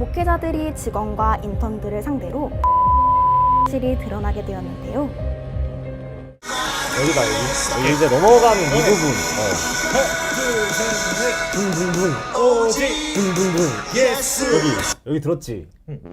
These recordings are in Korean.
목회자들이 직원과 인턴들을 상대로 실이 드러나게 되었는데요. 여기다 여기. 여기 이제 넘어가는 이 부분. 둥둥둥. 오직 둥둥둥. 예스. 여기 여기 들었지?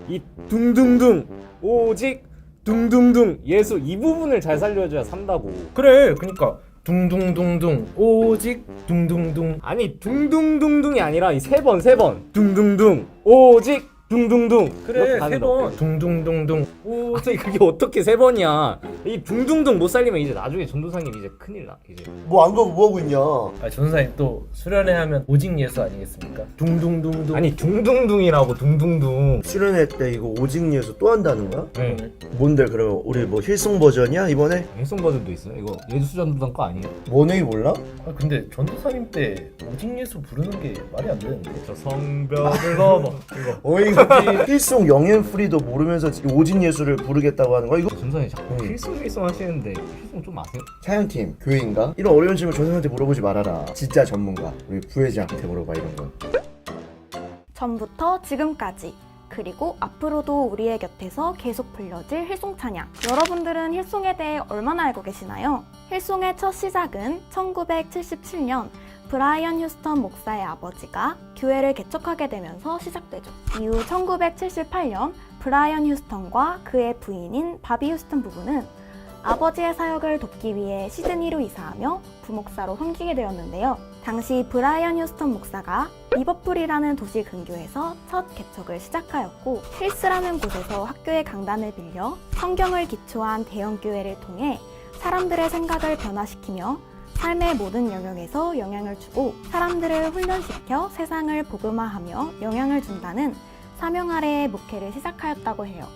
이 둥둥둥 오직 둥둥둥 예수 이 부분을 잘 살려줘야 산다고. 그래 그니까 둥둥둥둥 오직 둥둥둥. 아니 둥둥둥둥이 아니라 이 세 번 세 번. 둥둥둥 오직 둥둥둥 그래 이렇게 가는 거. 세번 둥둥둥둥 오 아니 그게 어떻게 세 번이야? 이 둥둥둥 못 살리면 이제 나중에 전도사님 이제 큰일 나 이제. 뭐 안 가고 뭐 하고 있냐? 아, 전사님 또 수련회 하면 오직 예수 아니겠습니까? 둥둥둥둥 아니 둥둥둥이라고 둥둥둥. 수련회 때 이거 오직 예수 또 한다는 거야? 네. 뭔데 그러면 우리 뭐 힐송 버전이야 이번에? 일송 버전도 있어요. 이거 예수 전도단 거 아니에요? 뭔 얘기 몰라? 아 근데 전도사님 때 오직 예수 부르는 게 말이 안 되는데 저 성벽을 넘어 이거. 어이가 없지. 힐송 영앤 프리도 모르면서 오직 예수를 부르겠다고 하는 거야 이거? 전사님 자꾸 음. 필송 필송 하시는데 필송 좀 아세요? 사연팀 교회인가? 이런 어려운 질문 조선한테 물어보지 말아라. 진짜 전문가 우리 부회장한테 물어봐 이런 거. 전부터 지금까지 그리고 앞으로도 우리의 곁에서 계속 불려질 힐송 찬양. 여러분들은 힐송에 대해 얼마나 알고 계시나요? 힐송의 첫 시작은 1977년 브라이언 휴스턴 목사의 아버지가 교회를 개척하게 되면서 시작되죠. 이후 1978년 브라이언 휴스턴과 그의 부인인 바비 휴스턴 부부는 아버지의 사역을 돕기 위해 시드니로 이사하며 부목사로 섬기게 되었는데요. 당시 브라이언 휴스턴 목사가 리버풀이라는 도시 근교에서 첫 개척을 시작하였고 힐스라는 곳에서 학교의 강단을 빌려 성경을 기초한 대형 교회를 통해 사람들의 생각을 변화시키며 삶의 모든 영역에서 영향을 주고 사람들을 훈련시켜 세상을 복음화하며 영향을 준다는 사명 아래의 목회를 시작하였다고 해요.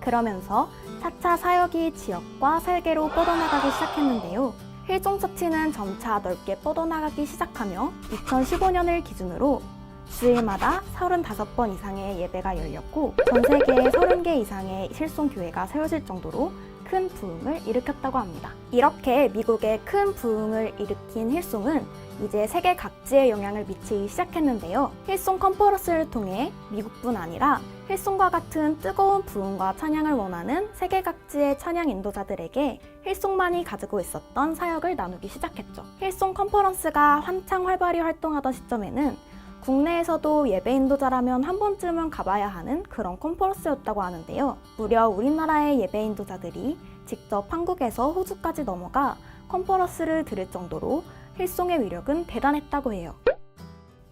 그러면서 차차 사역이 지역과 세계로 뻗어나가기 시작했는데요. 힐종 처치는 점차 넓게 뻗어나가기 시작하며 2015년을 기준으로 주일마다 35번 이상의 예배가 열렸고 전 세계에 30개 이상의 실송 교회가 세워질 정도로 큰 부흥을 일으켰다고 합니다. 이렇게 미국에 큰 부흥을 일으킨 힐송은 이제 세계 각지에 영향을 미치기 시작했는데요. 힐송 컨퍼런스를 통해 미국뿐 아니라 힐송과 같은 뜨거운 부흥과 찬양을 원하는 세계 각지의 찬양 인도자들에게 힐송만이 가지고 있었던 사역을 나누기 시작했죠. 힐송 컨퍼런스가 한창 활발히 활동하던 시점에는 국내에서도 예배 인도자라면 한 번쯤은 가봐야 하는 그런 컨퍼런스였다고 하는데요. 무려 우리나라의 예배 인도자들이 직접 한국에서 호주까지 넘어가 컨퍼런스를 들을 정도로 힐송의 위력은 대단했다고 해요.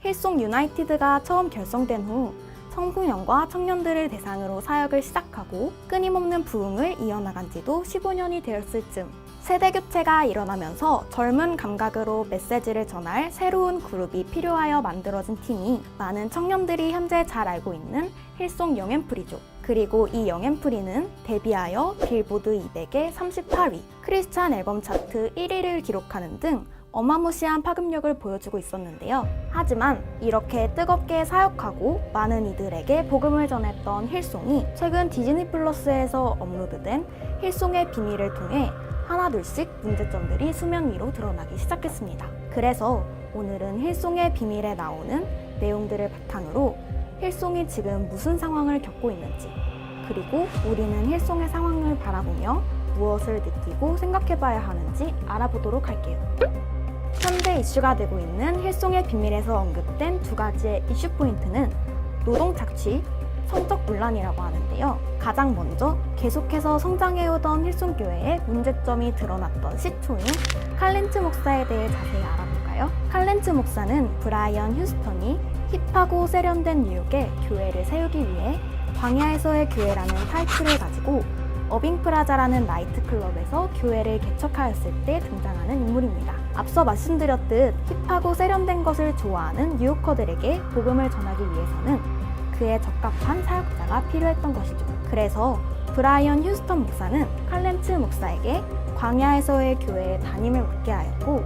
힐송 유나이티드가 처음 결성된 후 청소년과 청년들을 대상으로 사역을 시작하고 끊임없는 부흥을 이어나간 지도 15년이 되었을 즈음 세대 교체가 일어나면서 젊은 감각으로 메시지를 전할 새로운 그룹이 필요하여 만들어진 팀이 많은 청년들이 현재 잘 알고 있는 힐송 영앤프리죠. 그리고 이 영앤프리는 데뷔하여 빌보드 200의 38위, 크리스찬 앨범 차트 1위를 기록하는 등 어마무시한 파급력을 보여주고 있었는데요. 하지만 이렇게 뜨겁게 사역하고 많은 이들에게 복음을 전했던 힐송이 최근 디즈니 플러스에서 업로드된 힐송의 비밀을 통해 하나둘씩 문제점들이 수면 위로 드러나기 시작했습니다. 그래서 오늘은 힐송의 비밀에 나오는 내용들을 바탕으로 힐송이 지금 무슨 상황을 겪고 있는지 그리고 우리는 힐송의 상황을 바라보며 무엇을 느끼고 생각해봐야 하는지 알아보도록 할게요. 현재 이슈가 되고 있는 힐송의 비밀에서 언급된 두 가지의 이슈 포인트는 노동 착취, 성적 분란이라고 하는데요. 가장 먼저 계속해서 성장해오던 힐송교회의 문제점이 드러났던 시초인 칼렌츠 목사에 대해 자세히 알아볼까요? 칼렌츠 목사는 브라이언 휴스턴이 힙하고 세련된 뉴욕에 교회를 세우기 위해 광야에서의 교회라는 타이틀을 가지고 어빙프라자라는 나이트클럽에서 교회를 개척하였을 때 등장하는 인물입니다. 앞서 말씀드렸듯 힙하고 세련된 것을 좋아하는 뉴요커들에게 복음을 전하기 위해서는 그에 적합한 사역자가 필요했던 것이죠. 그래서 브라이언 휴스턴 목사는 칼렌츠 목사에게 광야에서의 교회에 담임을 맡게 하였고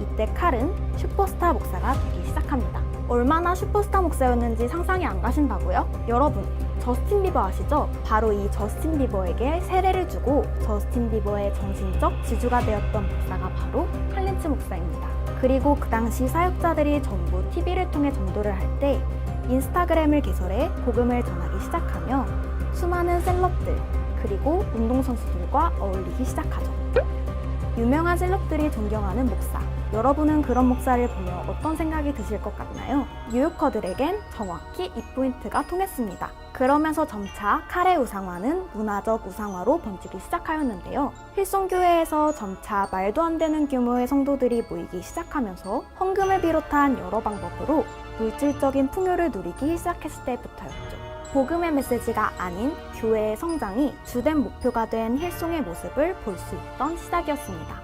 이때 칼은 슈퍼스타 목사가 되기 시작합니다. 얼마나 슈퍼스타 목사였는지 상상이 안 가신다고요? 여러분, 저스틴 비버 아시죠? 바로 이 저스틴 비버에게 세례를 주고 저스틴 비버의 정신적 지주가 되었던 목사가 바로 칼렌츠 목사입니다. 그리고 그 당시 사역자들이 전부 TV를 통해 전도를 할때 인스타그램을 개설해 복음을 전하기 시작하며 수많은 셀럽들 그리고 운동선수들과 어울리기 시작하죠. 유명한 셀럽들이 존경하는 목사. 여러분은 그런 목사를 보며 어떤 생각이 드실 것 같나요? 뉴요커들에겐 정확히 이 포인트가 통했습니다. 그러면서 점차 칼의 우상화는 문화적 우상화로 번지기 시작하였는데요. 힐송교회에서 점차 말도 안 되는 규모의 성도들이 모이기 시작하면서 헌금을 비롯한 여러 방법으로 물질적인 풍요를 누리기 시작했을 때부터였죠. 복음의 메시지가 아닌 교회의 성장이 주된 목표가 된 힐송의 모습을 볼 수 있던 시작이었습니다.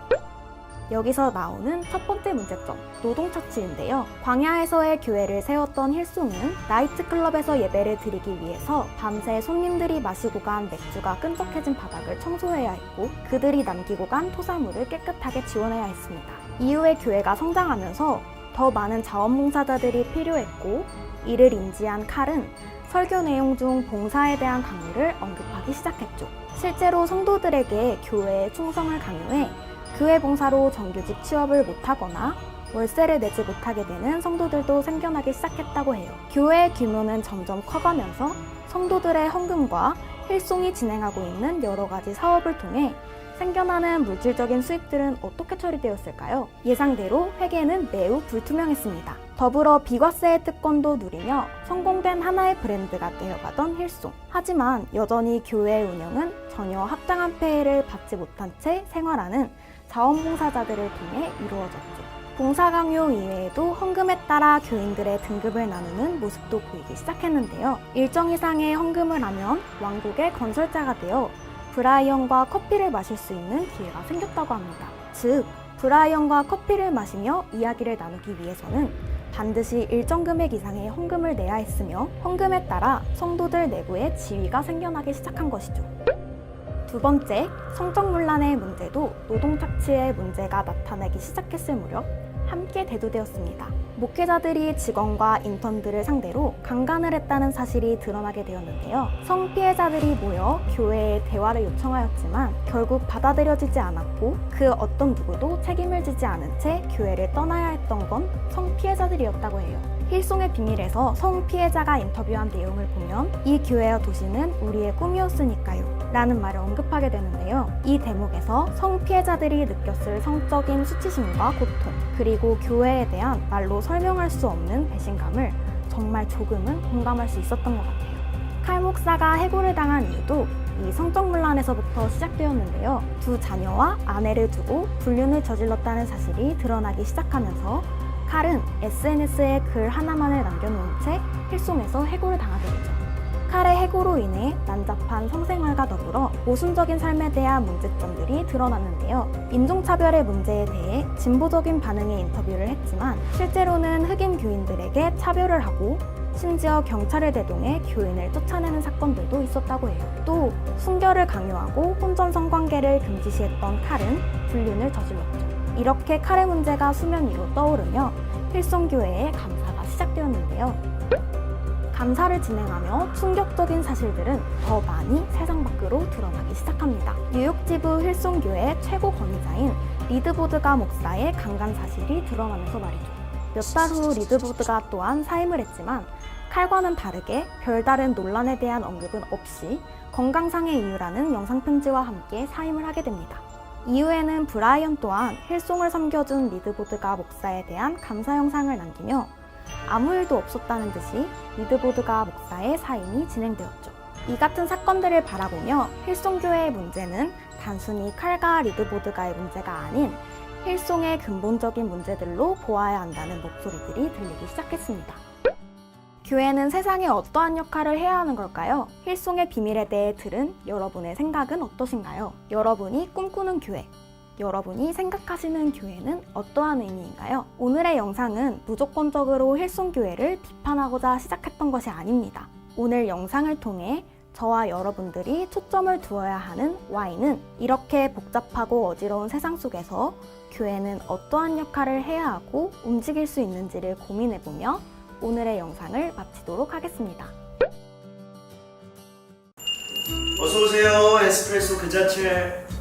여기서 나오는 첫 번째 문제점, 노동처치인데요. 광야에서의 교회를 세웠던 힐송은 나이트클럽에서 예배를 드리기 위해서 밤새 손님들이 마시고 간 맥주가 끈적해진 바닥을 청소해야 했고 그들이 남기고 간 토사물을 깨끗하게 지원해야 했습니다. 이후에 교회가 성장하면서 더 많은 자원봉사자들이 필요했고 이를 인지한 칼은 설교 내용 중 봉사에 대한 강의를 언급하기 시작했죠. 실제로 성도들에게 교회의 충성을 강요해 교회 봉사로 정규직 취업을 못하거나 월세를 내지 못하게 되는 성도들도 생겨나기 시작했다고 해요. 교회의 규모는 점점 커가면서 성도들의 헌금과 힐송이 진행하고 있는 여러 가지 사업을 통해 생겨나는 물질적인 수익들은 어떻게 처리되었을까요? 예상대로 회계는 매우 불투명했습니다. 더불어 비과세의 특권도 누리며 성공된 하나의 브랜드가 되어가던 힐송. 하지만 여전히 교회의 운영은 전혀 합당한 폐해를 받지 못한 채 생활하는 자원봉사자들을 통해 이루어졌죠. 봉사 강요 이외에도 헌금에 따라 교인들의 등급을 나누는 모습도 보이기 시작했는데요. 일정 이상의 헌금을 하면 왕국의 건설자가 되어 브라이언과 커피를 마실 수 있는 기회가 생겼다고 합니다. 즉, 브라이언과 커피를 마시며 이야기를 나누기 위해서는 반드시 일정 금액 이상의 헌금을 내야 했으며 헌금에 따라 성도들 내부에 지위가 생겨나기 시작한 것이죠. 두 번째, 성적 논란의 문제도 노동 착취의 문제가 나타나기 시작했을 무렵 함께 대두되었습니다. 목회자들이 직원과 인턴들을 상대로 강간을 했다는 사실이 드러나게 되었는데요. 성 피해자들이 모여 교회에 대화를 요청하였지만 결국 받아들여지지 않았고 그 어떤 누구도 책임을 지지 않은 채 교회를 떠나야 했던 건 성 피해자들이었다고 해요. 힐송의 비밀에서 성 피해자가 인터뷰한 내용을 보면 이 교회와 도시는 우리의 꿈이었으니까요. 라는 말을 언급하게 되는데요. 이 대목에서 성 피해자들이 느꼈을 성적인 수치심과 고통, 그리고 교회에 대한 말로 설명할 수 없는 배신감을 정말 조금은 공감할 수 있었던 것 같아요. 칼 목사가 해고를 당한 이유도 이 성적 논란에서부터 시작되었는데요. 두 자녀와 아내를 두고 불륜을 저질렀다는 사실이 드러나기 시작하면서 칼은 SNS에 글 하나만을 남겨놓은 채 힐송에서 해고를 당하게 되죠. 칼의 해고로 인해 난잡한 성생활과 더불어 모순적인 삶에 대한 문제점들이 드러났는데요. 인종차별의 문제에 대해 진보적인 반응의 인터뷰를 했지만 실제로는 흑인 교인들에게 차별을 하고 심지어 경찰을 대동해 교인을 쫓아내는 사건들도 있었다고 해요. 또 순결을 강요하고 혼전 성관계를 금지시했던 칼은 불륜을 저질렀죠. 이렇게 칼의 문제가 수면 위로 떠오르며 필성교회의 감사가 시작되었는데요. 감사를 진행하며 충격적인 사실들은 더 많이 세상 밖으로 드러나기 시작합니다. 뉴욕 지부 힐송교회 최고 권위자인 리드보드가 목사의 강간 사실이 드러나면서 말이죠. 몇 달 후 리드보드가 또한 사임을 했지만 칼과는 다르게 별다른 논란에 대한 언급은 없이 건강상의 이유라는 영상편지와 함께 사임을 하게 됩니다. 이후에는 브라이언 또한 힐송을 섬겨준 리드보드가 목사에 대한 감사 영상을 남기며 아무 일도 없었다는 듯이 리드보드가 목사의 사임이 진행되었죠. 이 같은 사건들을 바라보며 힐송교회의 문제는 단순히 칼과 리드보드가의 문제가 아닌 힐송의 근본적인 문제들로 보아야 한다는 목소리들이 들리기 시작했습니다. 교회는 세상에 어떠한 역할을 해야 하는 걸까요? 힐송의 비밀에 대해 들은 여러분의 생각은 어떠신가요? 여러분이 꿈꾸는 교회, 여러분이 생각하시는 교회는 어떠한 의미인가요? 오늘의 영상은 무조건적으로 힐송교회를 비판하고자 시작했던 것이 아닙니다. 오늘 영상을 통해 저와 여러분들이 초점을 두어야 하는 Y는 이렇게 복잡하고 어지러운 세상 속에서 교회는 어떠한 역할을 해야 하고 움직일 수 있는지를 고민해보며 오늘의 영상을 마치도록 하겠습니다. 어서 오세요. 에스프레소 그 자체.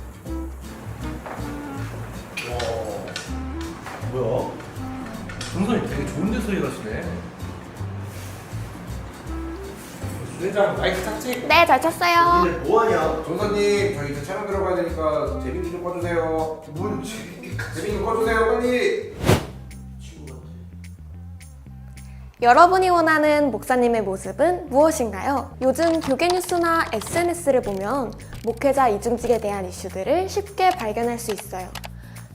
뭐야? 동선이 되게 좋은 데 소리 가 시네. 부회장 마이크 탔지? 네, 잘 쳤어요. 니들 뭐하냐? 정사님 저희 이제 촬영 들어가야 되니까 재민이 좀 꺼주세요 문 재민이 좀 꺼주세요 빨리 여러분이 원하는 목사님의 모습은 무엇인가요? 요즘 교계 뉴스나 SNS를 보면 목회자 이중직에 대한 이슈들을 쉽게 발견할 수 있어요.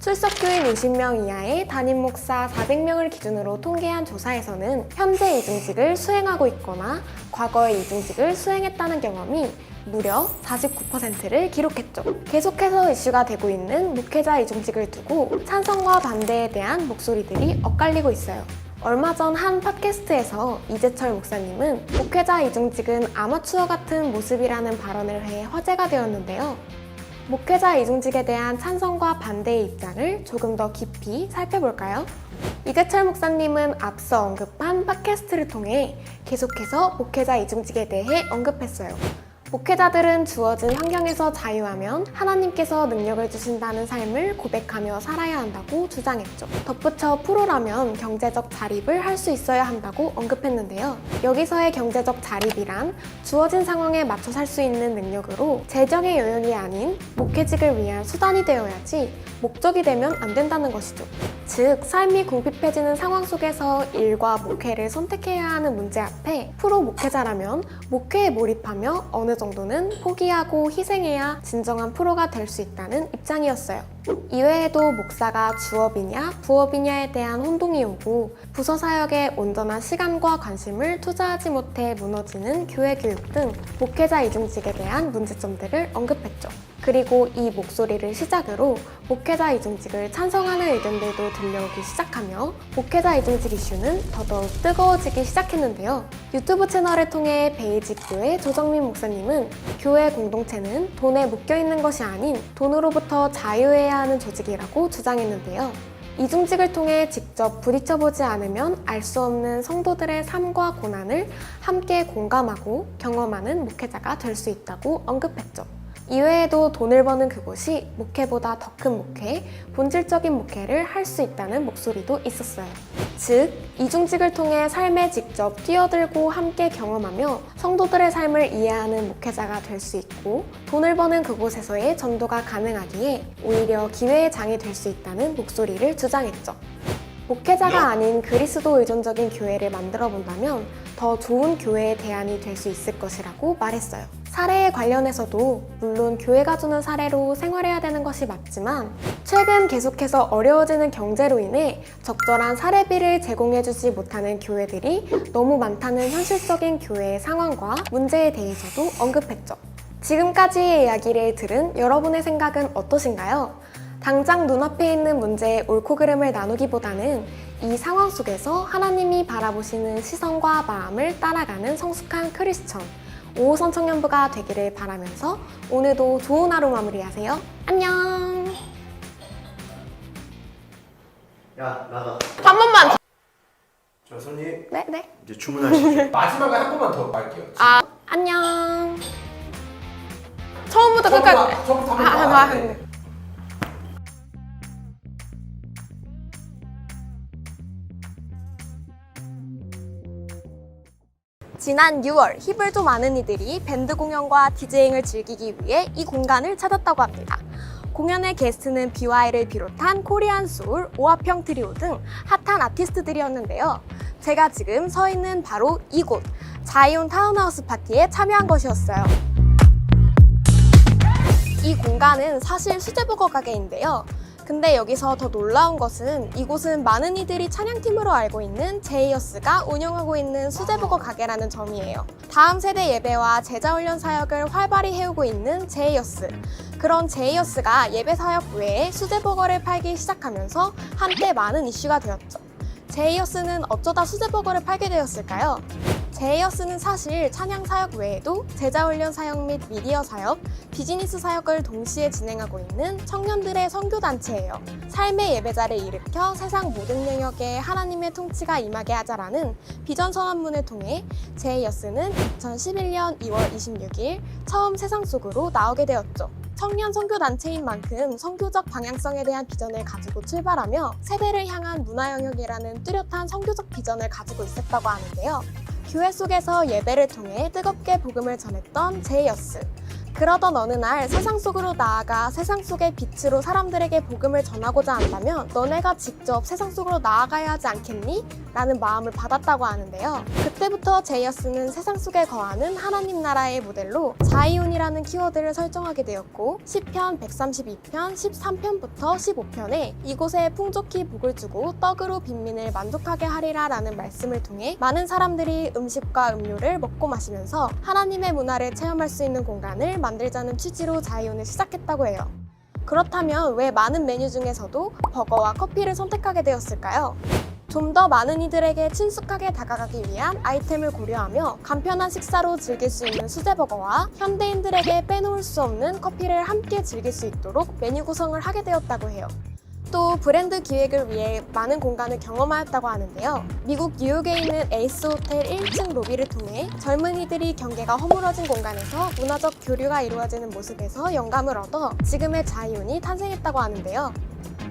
출석 교인 50명 이하의 담임 목사 400명을 기준으로 통계한 조사에서는 현재 이중직을 수행하고 있거나 과거에 이중직을 수행했다는 경험이 무려 49%를 기록했죠. 계속해서 이슈가 되고 있는 목회자 이중직을 두고 찬성과 반대에 대한 목소리들이 엇갈리고 있어요. 얼마 전 한 팟캐스트에서 이재철 목사님은 목회자 이중직은 아마추어 같은 모습이라는 발언을 해 화제가 되었는데요. 목회자 이중직에 대한 찬성과 반대의 입장을 조금 더 깊이 살펴볼까요? 이재철 목사님은 앞서 언급한 팟캐스트를 통해 계속해서 목회자 이중직에 대해 언급했어요. 목회자들은 주어진 환경에서 자유하면 하나님께서 능력을 주신다는 삶을 고백하며 살아야 한다고 주장했죠. 덧붙여 프로라면 경제적 자립을 할 수 있어야 한다고 언급했는데요. 여기서의 경제적 자립이란 주어진 상황에 맞춰 살 수 있는 능력으로 재정의 요연이 아닌 목회직을 위한 수단이 되어야지 목적이 되면 안 된다는 것이죠. 즉, 삶이 궁핍해지는 상황 속에서 일과 목회를 선택해야 하는 문제 앞에 프로 목회자라면 목회에 몰입하며 어느 정도는 포기하고 희생해야 진정한 프로가 될 수 있다는 입장이었어요. 이외에도 목사가 주업이냐 부업이냐에 대한 혼동이 오고 부서 사역에 온전한 시간과 관심을 투자하지 못해 무너지는 교회 교육 등 목회자 이중직에 대한 문제점들을 언급했죠. 그리고 이 목소리를 시작으로 목회자 이중직을 찬성하는 의견들도 들려오기 시작하며 목회자 이중직 이슈는 더더욱 뜨거워지기 시작했는데요. 유튜브 채널을 통해 베이직 교회 조정민 목사님은 교회 공동체는 돈에 묶여 있는 것이 아닌 돈으로부터 자유해야 하는 조직이라고 주장했는데요. 이중직을 통해 직접 부딪혀보지 않으면 알 수 없는 성도들의 삶과 고난을 함께 공감하고 경험하는 목회자가 될 수 있다고 언급했죠. 이외에도 돈을 버는 그곳이 목회보다 더 큰 목회, 본질적인 목회를 할 수 있다는 목소리도 있었어요. 즉, 이중직을 통해 삶에 직접 뛰어들고 함께 경험하며 성도들의 삶을 이해하는 목회자가 될 수 있고 돈을 버는 그곳에서의 전도가 가능하기에 오히려 기회의 장이 될 수 있다는 목소리를 주장했죠. 목회자가 아닌 그리스도 의존적인 교회를 만들어 본다면 더 좋은 교회의 대안이 될 수 있을 것이라고 말했어요. 사례에 관련해서도 물론 교회가 주는 사례로 생활해야 되는 것이 맞지만 최근 계속해서 어려워지는 경제로 인해 적절한 사례비를 제공해주지 못하는 교회들이 너무 많다는 현실적인 교회의 상황과 문제에 대해서도 언급했죠. 지금까지의 이야기를 들은 여러분의 생각은 어떠신가요? 당장 눈앞에 있는 문제의 옳고 그름을 나누기보다는 이 상황 속에서 하나님이 바라보시는 시선과 마음을 따라가는 성숙한 크리스천 오호선 청년부가 되기를 바라면서 오늘도 좋은 하루 마무리하세요. 안녕. 야 나가. 한 번만. 저 손님 네, 네. 이제 주문하시죠. 마지막에 한 번만 더 할게요 아, 안녕. 처음부터 끝까지. 처음부터, 한 아, 번 더. 아, 아, 네. 지난 6월 힙을 좀 아는 이들이 밴드 공연과 디제잉을 즐기기 위해 이 공간을 찾았다고 합니다. 공연의 게스트는 BY를 비롯한 코리안 소울, 오합형 트리오 등 핫한 아티스트들이었는데요. 제가 지금 서 있는 바로 이곳 자이온 타운하우스 파티에 참여한 것이었어요. 이 공간은 사실 수제버거 가게인데요. 근데 여기서 더 놀라운 것은 이곳은 많은 이들이 찬양팀으로 알고 있는 제이어스가 운영하고 있는 수제버거 가게라는 점이에요. 다음 세대 예배와 제자훈련 사역을 활발히 해오고 있는 제이어스. 그런 제이어스가 예배 사역 외에 수제버거를 팔기 시작하면서 한때 많은 이슈가 되었죠. 제이어스는 어쩌다 수제버거를 팔게 되었을까요? 제이어스는 사실 찬양 사역 외에도 제자훈련 사역 및 미디어 사역, 비즈니스 사역을 동시에 진행하고 있는 청년들의 선교단체예요. 삶의 예배자를 일으켜 세상 모든 영역에 하나님의 통치가 임하게 하자라는 비전 선언문을 통해 제이어스는 2011년 2월 26일 처음 세상 속으로 나오게 되었죠. 청년 선교단체인 만큼 선교적 방향성에 대한 비전을 가지고 출발하며 세대를 향한 문화 영역이라는 뚜렷한 선교적 비전을 가지고 있었다고 하는데요. 교회 속에서 예배를 통해 뜨겁게 복음을 전했던 제이어스. 그러던 어느 날 세상 속으로 나아가 세상 속의 빛으로 사람들에게 복음을 전하고자 한다면 너네가 직접 세상 속으로 나아가야 하지 않겠니? 라는 마음을 받았다고 하는데요. 그때부터 제이어스는 세상 속에 거하는 하나님 나라의 모델로 자이온이라는 키워드를 설정하게 되었고 시편 132편 13편부터 15편에 이곳에 풍족히 복을 주고 떡으로 빈민을 만족하게 하리라 라는 말씀을 통해 많은 사람들이 음식과 음료를 먹고 마시면서 하나님의 문화를 체험할 수 있는 공간을 만들자는 취지로 자이온을 시작했다고 해요. 그렇다면 왜 많은 메뉴 중에서도 버거와 커피를 선택하게 되었을까요? 좀 더 많은 이들에게 친숙하게 다가가기 위한 아이템을 고려하며 간편한 식사로 즐길 수 있는 수제버거와 현대인들에게 빼놓을 수 없는 커피를 함께 즐길 수 있도록 메뉴 구성을 하게 되었다고 해요. 또 브랜드 기획을 위해 많은 공간을 경험하였다고 하는데요. 미국 뉴욕에 있는 에이스 호텔 1층 로비를 통해 젊은이들이 경계가 허물어진 공간에서 문화적 교류가 이루어지는 모습에서 영감을 얻어 지금의 자이온이 탄생했다고 하는데요.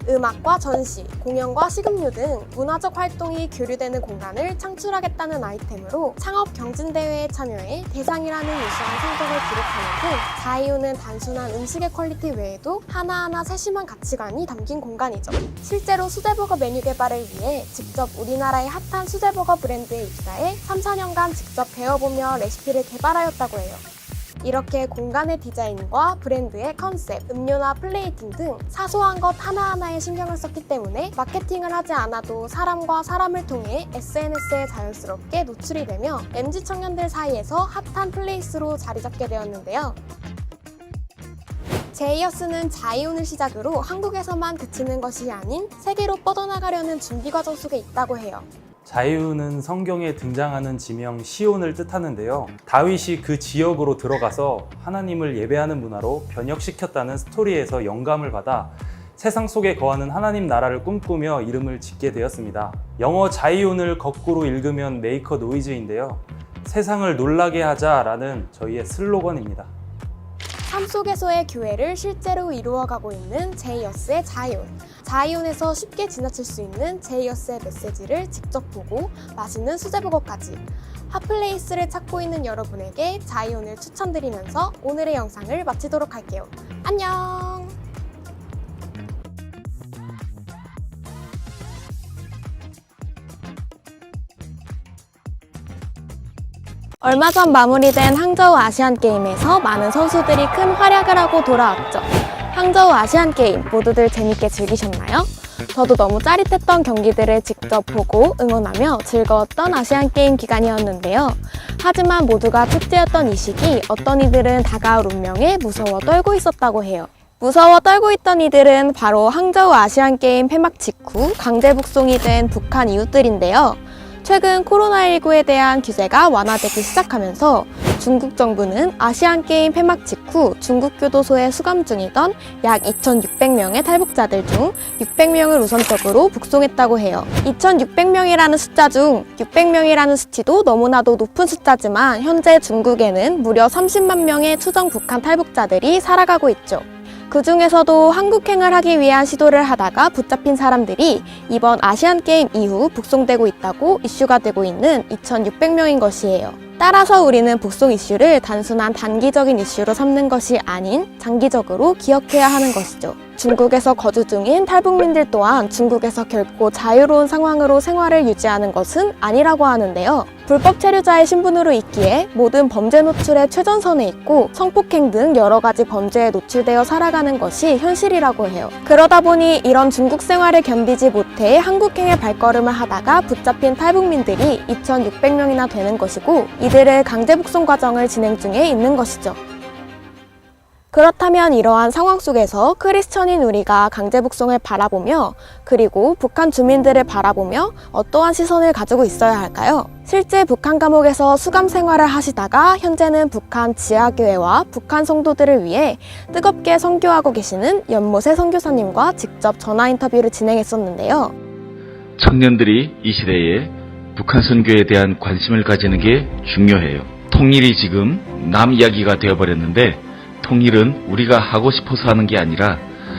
음악과 전시, 공연과 식음료 등 문화적 활동이 교류되는 공간을 창출하겠다는 아이템으로 창업 경진대회에 참여해 대상이라는 유수한 성적을 기록하는 등 자이오는 단순한 음식의 퀄리티 외에도 하나하나 세심한 가치관이 담긴 공간이죠. 실제로 수제버거 메뉴 개발을 위해 직접 우리나라의 핫한 수제버거 브랜드에 입사해 3, 4년간 직접 배워보며 레시피를 개발하였다고 해요. 이렇게 공간의 디자인과 브랜드의 컨셉, 음료나 플레이팅 등 사소한 것 하나하나에 신경을 썼기 때문에 마케팅을 하지 않아도 사람과 사람을 통해 SNS에 자연스럽게 노출이 되며 MZ 청년들 사이에서 핫한 플레이스로 자리 잡게 되었는데요. 제이어스는 자이온을 시작으로 한국에서만 그치는 것이 아닌 세계로 뻗어나가려는 준비 과정 속에 있다고 해요. 자유는 성경에 등장하는 지명 시온을 뜻하는데요. 다윗이 그 지역으로 들어가서 하나님을 예배하는 문화로 변혁시켰다는 스토리에서 영감을 받아 세상 속에 거하는 하나님 나라를 꿈꾸며 이름을 짓게 되었습니다. 영어 자이온을 거꾸로 읽으면 메이커 노이즈인데요. 세상을 놀라게 하자라는 저희의 슬로건입니다. 삶 속에서의 교회를 실제로 이루어가고 있는 제이어스의 자이온. 자이온에서 쉽게 지나칠 수 있는 제이어스의 메시지를 직접 보고 맛있는 수제버거까지. 핫플레이스를 찾고 있는 여러분에게 자이온을 추천드리면서 오늘의 영상을 마치도록 할게요. 안녕! 얼마 전 마무리된 항저우 아시안 게임에서 많은 선수들이 큰 활약을 하고 돌아왔죠. 항저우 아시안 게임 모두들 재밌게 즐기셨나요? 저도 너무 짜릿했던 경기들을 직접 보고 응원하며 즐거웠던 아시안 게임 기간이었는데요. 하지만 모두가 축제였던 이 시기 어떤 이들은 다가올 운명에 무서워 떨고 있었다고 해요. 무서워 떨고 있던 이들은 바로 항저우 아시안 게임 폐막 직후 강제 북송이 된 북한 이웃들인데요. 최근 코로나19에 대한 규제가 완화되기 시작하면서 중국 정부는 아시안게임 폐막 직후 중국 교도소에 수감 중이던 약 2,600명의 탈북자들 중 600명을 우선적으로 북송했다고 해요. 2,600명이라는 숫자 중 600명이라는 수치도 너무나도 높은 숫자지만 현재 중국에는 무려 30만 명의 추정 북한 탈북자들이 살아가고 있죠. 그 중에서도 한국행을 하기 위한 시도를 하다가 붙잡힌 사람들이 이번 아시안게임 이후 북송되고 있다고 이슈가 되고 있는 2,600명인 것이에요. 따라서 우리는 북송 이슈를 단순한 단기적인 이슈로 삼는 것이 아닌 장기적으로 기억해야 하는 것이죠. 중국에서 거주 중인 탈북민들 또한 중국에서 결코 자유로운 상황으로 생활을 유지하는 것은 아니라고 하는데요. 불법 체류자의 신분으로 있기에 모든 범죄 노출의 최전선에 있고 성폭행 등 여러 가지 범죄에 노출되어 살아가는 것이 현실이라고 해요. 그러다 보니 이런 중국 생활을 견디지 못해 한국행에 발걸음을 하다가 붙잡힌 탈북민들이 2,600명이나 되는 것이고 이 들을 강제 북송 과정을 진행 중에 있는 것이죠. 그렇다면 이러한 상황 속에서 크리스천인 우리가 강제 북송을 바라보며 그리고 북한 주민들을 바라보며 어떠한 시선을 가지고 있어야 할까요? 실제 북한 감옥에서 수감 생활을 하시다가 현재는 북한 지하교회와 북한 성도들을 위해 뜨겁게 선교하고 계시는 연못의 선교사님과 직접 전화 인터뷰를 진행했었는데요. 청년들이 이 시대에 북한 선교에 대한 관심을 가지는 게 중요해요. 통일이 지금 남 이야기가 되어버렸는데 통일은 우리가 하고 싶어서 하는 게 아니라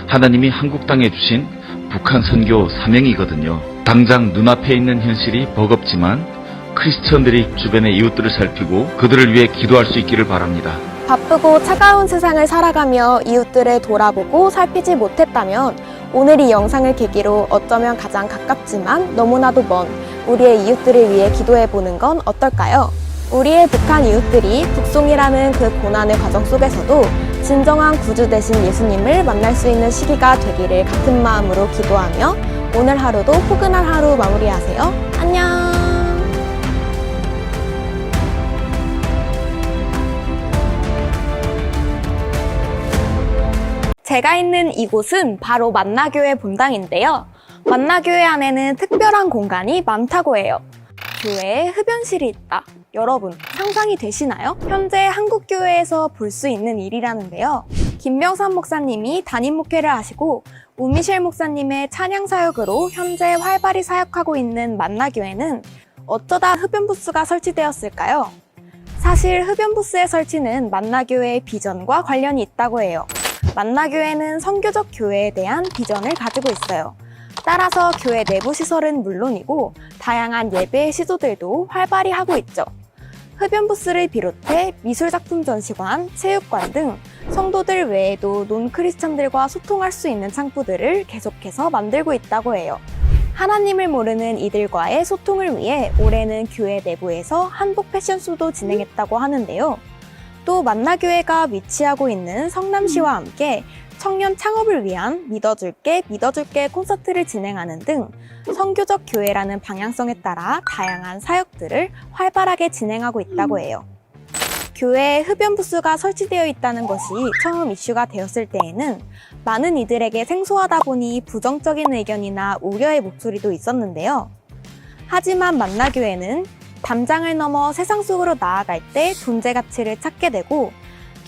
하나님이 한국 땅에 주신 북한 선교 사명이거든요. 당장 눈앞에 있는 현실이 버겁지만 크리스천들이 주변의 이웃들을 살피고 그들을 위해 기도할 수 있기를 바랍니다. 바쁘고 차가운 세상을 살아가며 이웃들을 돌아보고 살피지 못했다면 오늘 이 영상을 계기로 어쩌면 가장 가깝지만 너무나도 먼 우리의 이웃들을 위해 기도해 보는 건 어떨까요? 우리의 북한 이웃들이 북송이라는 그 고난의 과정 속에서도 진정한 구주 되신 예수님을 만날 수 있는 시기가 되기를 같은 마음으로 기도하며 오늘 하루도 포근한 하루 마무리하세요. 안녕! 제가 있는 이곳은 바로 만나교회 본당인데요. 만나교회 안에는 특별한 공간이 많다고 해요. 교회에 흡연실이 있다. 여러분, 상상이 되시나요? 현재 한국교회에서 볼 수 있는 일이라는데요. 김병삼 목사님이 담임 목회를 하시고 우미실 목사님의 찬양 사역으로 현재 활발히 사역하고 있는 만나교회는 어쩌다 흡연 부스가 설치되었을까요? 사실 흡연 부스의 설치는 만나교회의 비전과 관련이 있다고 해요. 만나교회는 선교적 교회에 대한 비전을 가지고 있어요. 따라서 교회 내부 시설은 물론이고 다양한 예배 시도들도 활발히 하고 있죠. 흡연 부스를 비롯해 미술 작품 전시관, 체육관 등 성도들 외에도 논 크리스천들과 소통할 수 있는 창구들을 계속해서 만들고 있다고 해요. 하나님을 모르는 이들과의 소통을 위해 올해는 교회 내부에서 한복 패션쇼도 진행했다고 하는데요. 또 만나교회가 위치하고 있는 성남시와 함께 청년 창업을 위한 믿어줄게 믿어줄게 콘서트를 진행하는 등 성교적 교회라는 방향성에 따라 다양한 사역들을 활발하게 진행하고 있다고 해요. 교회에 흡연 부스가 설치되어 있다는 것이 처음 이슈가 되었을 때에는 많은 이들에게 생소하다 보니 부정적인 의견이나 우려의 목소리도 있었는데요. 하지만 만나교회는 담장을 넘어 세상 속으로 나아갈 때 존재 가치를 찾게 되고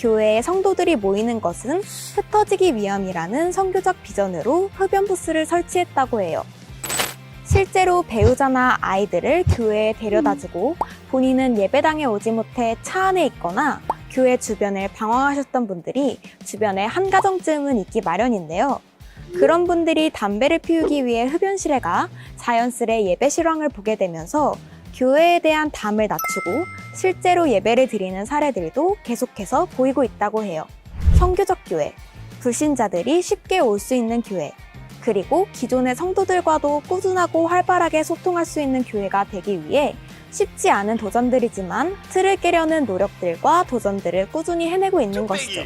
교회에 성도들이 모이는 것은 흩어지기 위함이라는 선교적 비전으로 흡연 부스를 설치했다고 해요. 실제로 배우자나 아이들을 교회에 데려다주고 본인은 예배당에 오지 못해 차 안에 있거나 교회 주변을 방황하셨던 분들이 주변에 한 가정쯤은 있기 마련인데요. 그런 분들이 담배를 피우기 위해 흡연실에 가 자연스레 예배 실황을 보게 되면서 교회에 대한 담을 낮추고 실제로 예배를 드리는 사례들도 계속해서 보이고 있다고 해요. 성교적 교회, 불신자들이 쉽게 올 수 있는 교회, 그리고 기존의 성도들과도 꾸준하고 활발하게 소통할 수 있는 교회가 되기 위해 쉽지 않은 도전들이지만 틀을 깨려는 노력들과 도전들을 꾸준히 해내고 있는 것이죠.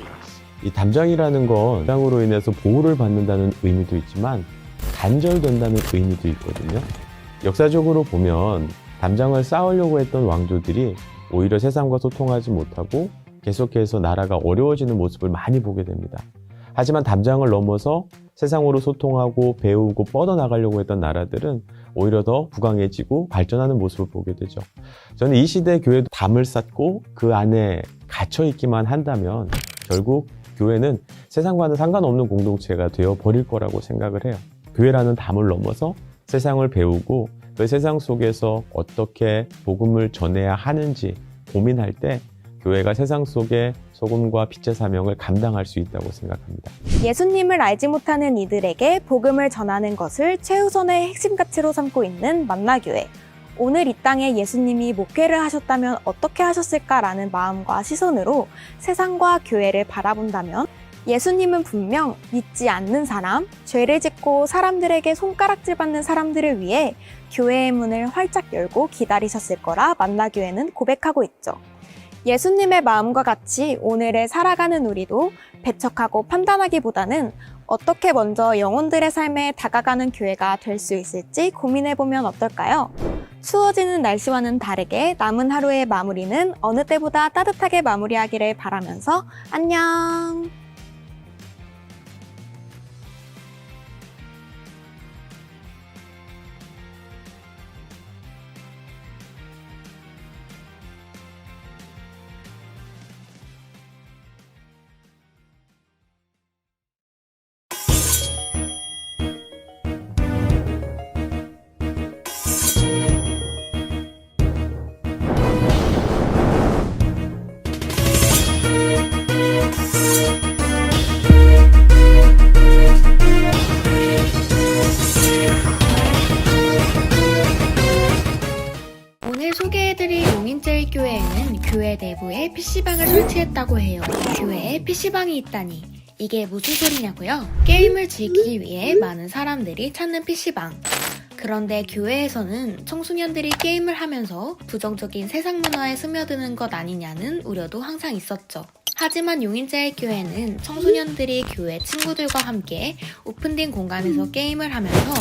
이 담장이라는 건 담장으로 인해서 보호를 받는다는 의미도 있지만 단절된다는 의미도 있거든요. 역사적으로 보면 담장을 쌓으려고 했던 왕조들이 오히려 세상과 소통하지 못하고 계속해서 나라가 어려워지는 모습을 많이 보게 됩니다. 하지만 담장을 넘어서 세상으로 소통하고 배우고 뻗어나가려고 했던 나라들은 오히려 더 부강해지고 발전하는 모습을 보게 되죠. 저는 이 시대 교회도 담을 쌓고 그 안에 갇혀 있기만 한다면 결국 교회는 세상과는 상관없는 공동체가 되어 버릴 거라고 생각을 해요. 교회라는 담을 넘어서 세상을 배우고 그 세상 속에서 어떻게 복음을 전해야 하는지 고민할 때 교회가 세상 속에 소금과 빛의 사명을 감당할 수 있다고 생각합니다. 예수님을 알지 못하는 이들에게 복음을 전하는 것을 최우선의 핵심 가치로 삼고 있는 만나교회. 오늘 이 땅에 예수님이 목회를 하셨다면 어떻게 하셨을까라는 마음과 시선으로 세상과 교회를 바라본다면 예수님은 분명 믿지 않는 사람, 죄를 짓고 사람들에게 손가락질 받는 사람들을 위해 교회의 문을 활짝 열고 기다리셨을 거라 만나교회는 고백하고 있죠. 예수님의 마음과 같이 오늘을 살아가는 우리도 배척하고 판단하기보다는 어떻게 먼저 영혼들의 삶에 다가가는 교회가 될 수 있을지 고민해보면 어떨까요? 추워지는 날씨와는 다르게 남은 하루의 마무리는 어느 때보다 따뜻하게 마무리하기를 바라면서 안녕! 설치했다고 해요. 교회에 PC방이 있다니. 이게 무슨 소리냐고요? 게임을 즐기기 위해 많은 사람들이 찾는 PC방. 그런데 교회에서는 청소년들이 게임을 하면서 부정적인 세상 문화에 스며드는 것 아니냐는 우려도 항상 있었죠. 하지만 용인제일교회는 청소년들이 교회 친구들과 함께 오픈된 공간에서 게임을 하면서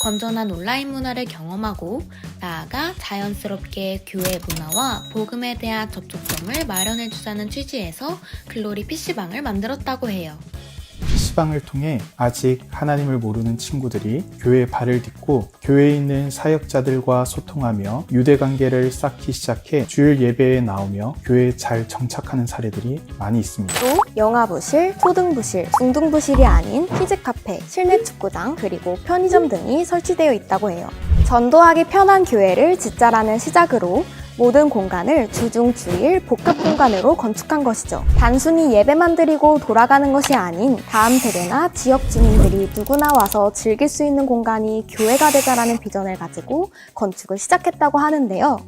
건전한 온라인 문화를 경험하고 나아가 자연스럽게 교회 문화와 복음에 대한 접촉점을 마련해주자는 취지에서 글로리 PC방을 만들었다고 해요. PC방을 통해 아직 하나님을 모르는 친구들이 교회에 발을 딛고 교회에 있는 사역자들과 소통하며 유대 관계를 쌓기 시작해 주일 예배에 나오며 교회에 잘 정착하는 사례들이 많이 있습니다. 또 영화부실, 초등부실, 중등부실이 아닌 키즈카페, 실내 축구장, 그리고 편의점 등이 설치되어 있다고 해요. 전도하기 편한 교회를 짓자라는 시작으로 모든 공간을 주중 주일 복합 공간으로 건축한 것이죠. 단순히 예배만 드리고 돌아가는 것이 아닌 다음 세대나 지역 주민들이 누구나 와서 즐길 수 있는 공간이 교회가 되자라는 비전을 가지고 건축을 시작했다고 하는데요.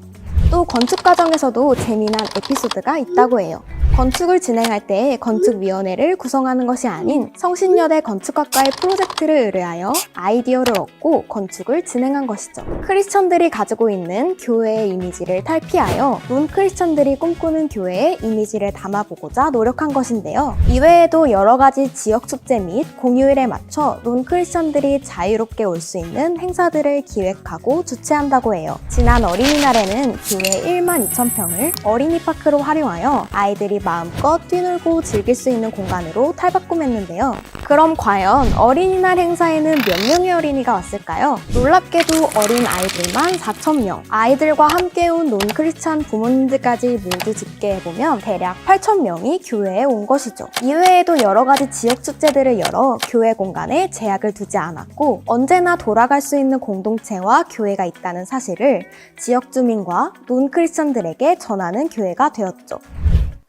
또 건축 과정에서도 재미난 에피소드가 있다고 해요. 건축을 진행할 때 건축위원회를 구성하는 것이 아닌 성신여대 건축학과의 프로젝트를 의뢰하여 아이디어를 얻고 건축을 진행한 것이죠. 크리스천들이 가지고 있는 교회의 이미지를 탈피하여 논 크리스천들이 꿈꾸는 교회의 이미지를 담아보고자 노력한 것인데요. 이외에도 여러 가지 지역 축제 및 공휴일에 맞춰 논 크리스천들이 자유롭게 올 수 있는 행사들을 기획하고 주최한다고 해요. 지난 어린이날에는 교회 1만 2천 평을 어린이 파크로 활용하여 아이들이 마음껏 뛰놀고 즐길 수 있는 공간으로 탈바꿈했는데요. 그럼 과연 어린이날 행사에는 몇 명의 어린이가 왔을까요? 놀랍게도 어린 아이들만 4천 명, 아이들과 함께 온 논크리스찬 부모님들까지 모두 집계해보면 대략 8천 명이 교회에 온 것이죠. 이외에도 여러 가지 지역 축제들을 열어 교회 공간에 제약을 두지 않았고 언제나 돌아갈 수 있는 공동체와 교회가 있다는 사실을 지역 주민과 논크리스천들에게 전하는 교회가 되었죠.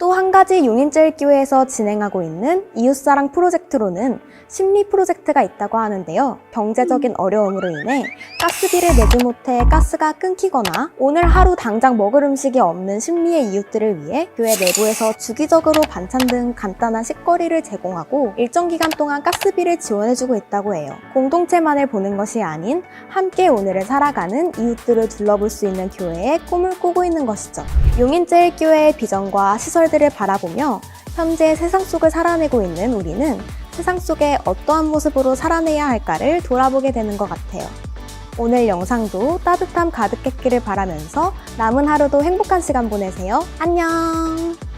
또 한 가지 용인제일교회에서 진행하고 있는 이웃사랑 프로젝트로는 심리 프로젝트가 있다고 하는데요. 경제적인 어려움으로 인해 가스비를 내지 못해 가스가 끊기거나 오늘 하루 당장 먹을 음식이 없는 심리의 이웃들을 위해 교회 내부에서 주기적으로 반찬 등 간단한 식거리를 제공하고 일정 기간 동안 가스비를 지원해주고 있다고 해요. 공동체만을 보는 것이 아닌 함께 오늘을 살아가는 이웃들을 둘러볼 수 있는 교회에 꿈을 꾸고 있는 것이죠. 용인제일교회의 비전과 시설 들을 바라보며 현재 세상 속을 살아내고 있는 우리는 세상 속에 어떠한 모습으로 살아내야 할까를 돌아보게 되는 것 같아요. 오늘 영상도 따뜻함 가득했기를 바라면서 남은 하루도 행복한 시간 보내세요. 안녕!